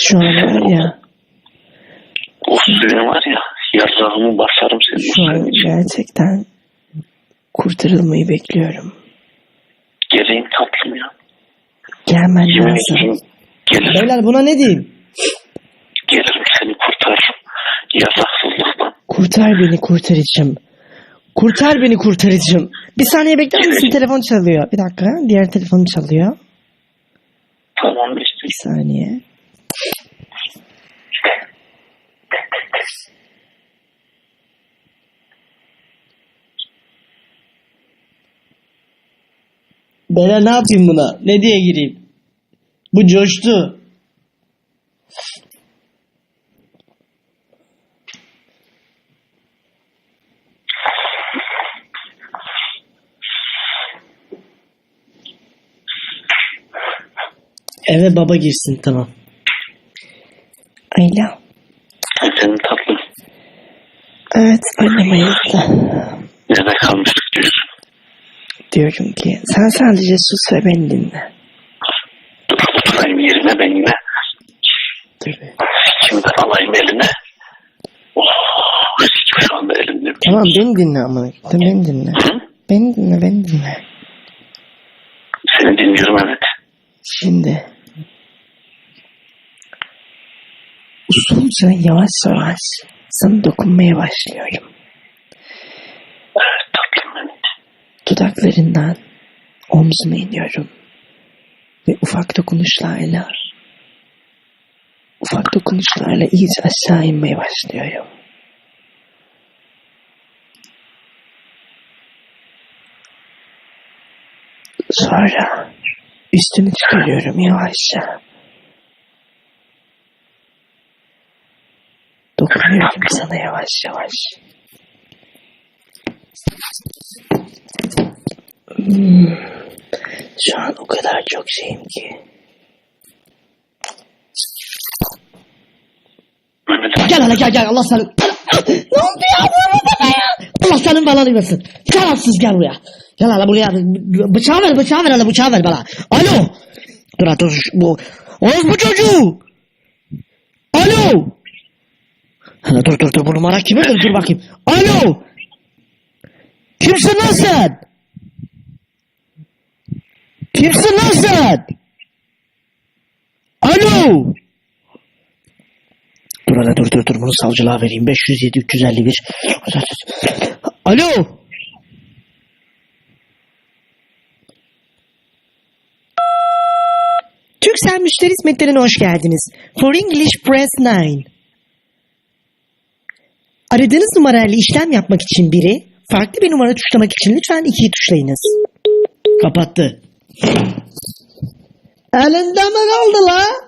Şu an var ya. O suyun var ya. Yarrağımı basarım senin Şu an gerçekten kurtarılmayı bekliyorum. Geleyim tatlım ya. Gelmen Yemin lazım. ederim. Gelirim. Beyler buna ne diyeyim? Gelirim seni kurtarırım. Yasaksızlıktan. Kurtar beni kurtarıcım. Kurtar beni kurtarıcım. Bir saniye bekler misin? Telefon çalıyor. Bir dakika. Diğer telefon çalıyor. Tamam işte. Bir saniye. Beyler ne yapayım buna? Ne diye gireyim? Bu coştu. Eve baba girsin tamam. Ayla. Efendim tatlım. Evet annem ayıldı. Nerede kalmıştık diyorsun. Diyorum ki sen sadece sus ve beni dinle. Dur oturayım yerine ben yine. Sikimi de alayım eline. Oh, şu anda elimde. Tamam beni dinle ama. Beni dinle. Hı? Beni dinle beni dinle. Seni dinliyorum evet. Şimdi usulca yavaş yavaş sana dokunmaya başlıyorum. Dudaklarından omzuna iniyorum. Ve ufak dokunuşlarla ufak dokunuşlarla iyice aşağı inmeye başlıyorum. Sonra üstünü çıkarıyorum yavaşça. Dokunuyorum sana yavaş yavaş. Hmm. Şu an o kadar çok şeyim ki. Gel hele gel gel Allah seni. ne oldu ya? Vurma bana ya. Allah senin belanı versin. Şerefsiz gel buraya. Gel hele buraya. Bıçağı ver bıçağı ver hele bıçağı ver bana. Alo. Dur şu- bu. Oğuz bu çocuğu. Alo. Hele dur dur dur bu numara kimindir dur bakayım. Alo. Kimsin lan sen? Kimsin lan sen? Alo. Dur hele dur dur dur bunu savcılığa vereyim. 507 351. Alo. Türksel Müşteri Hizmetleri'ne hoş geldiniz. For English Press 9. Aradığınız numarayla işlem yapmak için biri, farklı bir numara tuşlamak için lütfen ikiyi tuşlayınız. Kapattı. Elinde mi kaldı la?